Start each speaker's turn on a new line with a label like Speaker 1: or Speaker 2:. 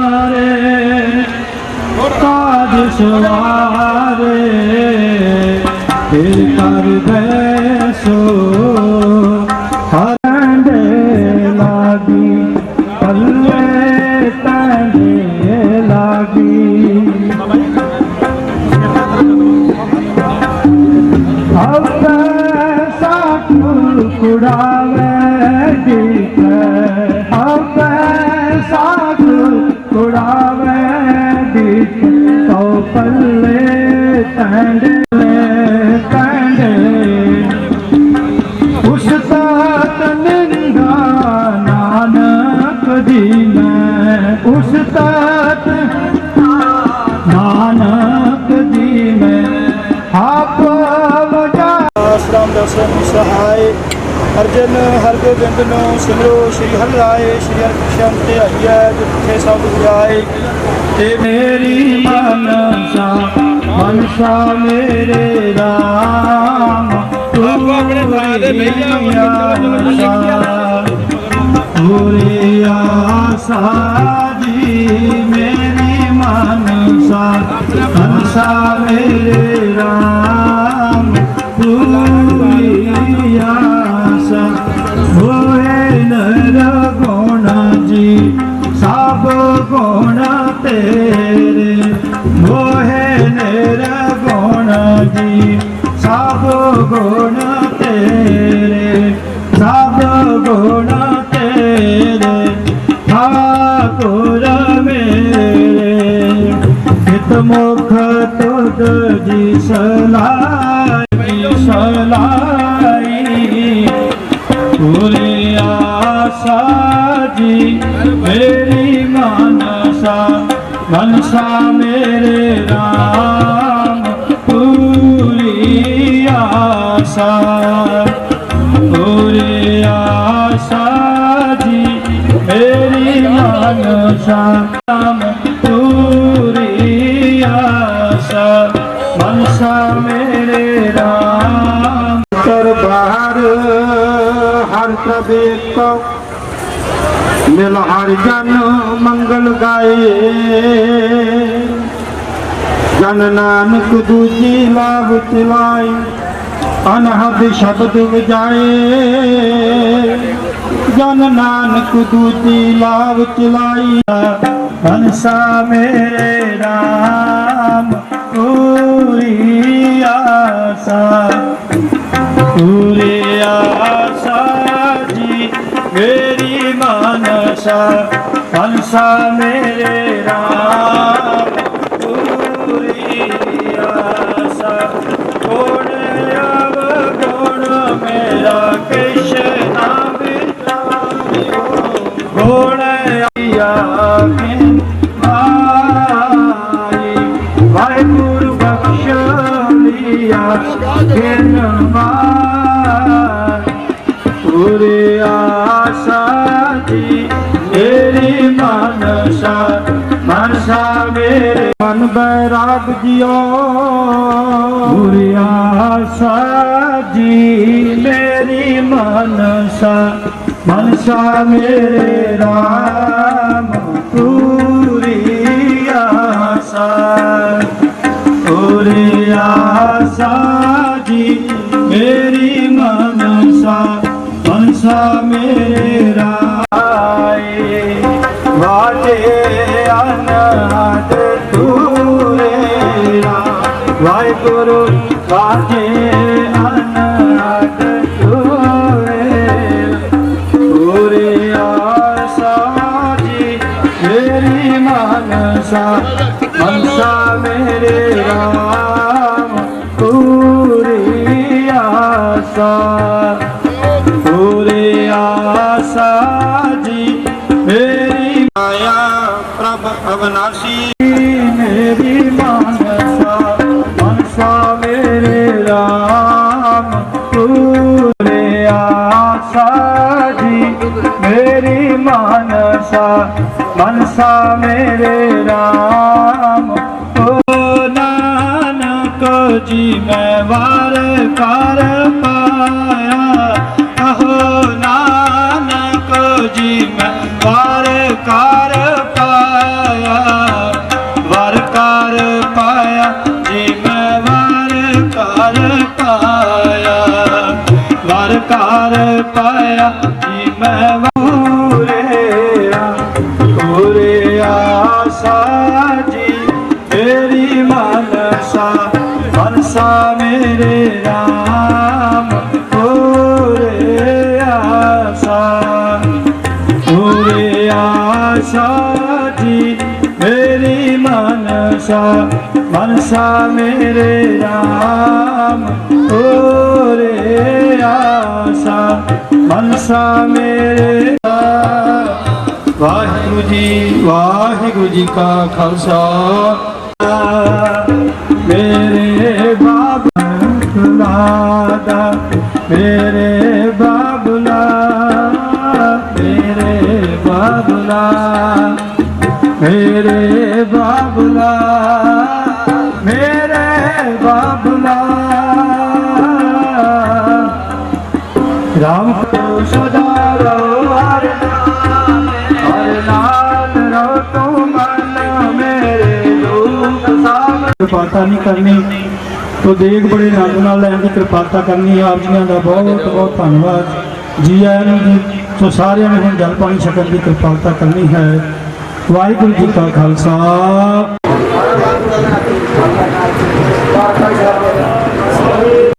Speaker 1: ਸਵਾਰੇ ਕਾਜ ਸਵਾਰੇ ਫਿਰ ਕਰ ਬੈਸੋ ਹਰੰਡੇ ਲਾਗੀ, ਪੱਲੇ ਤੰਡੇ ਲਾਗੀ। ਆਪੇ ਸਾਕੁਲ ਕੁੜਾਵੇ ਦੀਪ
Speaker 2: ਦਰਸ਼ਨ ਸਹਾਇ ਅਰਜਨ ਹਰਗੋਬਿੰਦ ਨੂੰ ਸਿਮਰੋ ਸ੍ਰੀ ਹਰਿ ਰਾਏ ਸ੍ਰੀ ਹਰਿਕ੍ਰਿਸ਼ਨ ਤੇ ਆਈਐ ਜਿੱਥੇ ਸਭ ਜਾਏ
Speaker 1: ਤੇ ਮੇਰੀ ਮਨਸਾ ਮਨਸਾ ਮੇਰੇ ਰਾਮ ਤੂੰ ਆਪਣੇ ਬਣਾ ਦੇ ਪੂਰੀ ਆਸਾ ਜੀ ਜੀ ਸਭ ਗੁਣ ਤੇਰੇ, ਸਭ ਗੁਣ ਤੇਰੇ, ਠਾਕੁਰ ਮੇਰੇ। ਹਿਤ ਮੁਖ ਤੁਧ ਜੀ ਸਲਾਈ ਸਲਾਈ। ਪੂਰੀ ਆਸਾ ਜੀ, ਮੇਰੀ ਮਾਨਸਾ, ਮਨਸਾ ਮੇਰੇ ਰਾਮ। ਆਸਾ ਪੂਰੀ ਆਸਾ ਜੀ ਮੇਰੀ ਮਨਸਾ ਰਾਮ ਪੂਰੀ ਆਸਾ ਮਨਸਾ ਮੇਰੇ ਰਾਮ ਦਰਬਾਰ ਹਰ ਪ੍ਰਵੇਕ ਮਿਲ ਹਰ ਜਨ ਮੰਗਲ ਗਾਏ ਜਨ ਨਾਨਕ ਦੂਜੀ ਲਾਭ ਚਲਾਈ ਅਨਹਦ ਸ਼ਬਦ ਵਜਾਏ। ਜਨ ਨਾਨਕ ਦੂਜੀ ਲਾਭ ਚਲਾਈ। ਹੰਸਾ ਮੇਰੇ ਰਾਮ, ਪੂਰੀ ਆਸਾ। ਪੂਰੀ ਆਸਾ ਜੀ, ਮੇਰੀ ਮਨਸਾ। ਹੰਸਾ ਮੇਰੇ ਰਾਮ। ਵਾਹਿਗੁਰੂ ਬਖਸ਼ ਲਿਆ ਕਿਨ ਮਾਰ ਪੂਰੀ ਆਸਾ ਜੀ ਮੇਰੀ ਮਨਸਾ ਮਨਸਾ ਮੇਰੇ ਮਨ ਬੈਰਾਗ ਜਿਓ ਪੂਰੀ ਆਸਾ ਜੀ ਮੇਰੀ ਮਨਸਾ
Speaker 2: ਅਵਨਾਸੀ
Speaker 1: ਮੇਰੀ ਮਾਨਸਾ ਮਨਸਾ ਮੇਰੇ ਰਾਮ ਪੂਰੇ ਆਸਾ ਜੀ ਮੇਰੀ ਮਾਨਸਾ ਮਨਸਾ ਮੇਰੇ ਰਾਮ ਓ ਨਾਨਕ ਜੀ ਮੈਂ ਵਾਰ ਕਰ ਪਾਇਆ। ਅਹੋ ਨਾਨਕ ਜੀ ਮੈਂ ਵਾਰ ਕਰ ਪਾਇਆ ਕੀ ਮੈਂ ਵੂਰਿਆ ਕੋਰਿਆ ਸਾਜੀ ਤੇਰੀ ਮਨਸਾ ਮੇਰੇ ਰਾਮ ਕੋਰਿਆ ਸਾ ਮੇਰੀ ਮਨਸਾ ਮਨਸਾ ਮੇਰੇ ਰਾਮ ਮਨਸਾ ਮੇਰੇ ਵਾਹਿਗੁਰੂ ਜੀ ਵਾਹਿਗੁਰੂ ਜੀ ਕਾ ਖਾਲਸਾ। ਮੇਰੇ ਬਾਬਾ ਦਾ। ਮੇਰੇ ਬਾਬਲਾ ਮੇਰੇ ਬਾਬਲਾ ਮੇਰੇ ਬਾਬਲਾ ਮੇਰੇ ਬਾਬਲਾ ਸਭ ਨਹੀਂ ਕਰਨੀ, ਤੋ ਦੇਖ ਬੜੇ ਆਨੰਦ ਨਾਲ ਲੈਣ ਦੀ ਕਿਰਪਾਲਤਾ ਕਰਨੀ ਆਪ ਜੀਆਂ ਦਾ ਬਹੁਤ ਬਹੁਤ ਧੰਨਵਾਦ। ਜੀ ਆਇਆਂ ਨੂੰ ਜੀ ਸੋ ਸਾਰਿਆਂ ਨੇ ਹੁਣ ਜਲ ਪਾਣੀ ਛਕਣ ਦੀ ਕਿਰਪਾਲਤਾ ਕਰਨੀ ਹੈ। ਵਾਹਿਗੁਰੂ ਜੀ ਕਾ ਖਾਲਸਾ।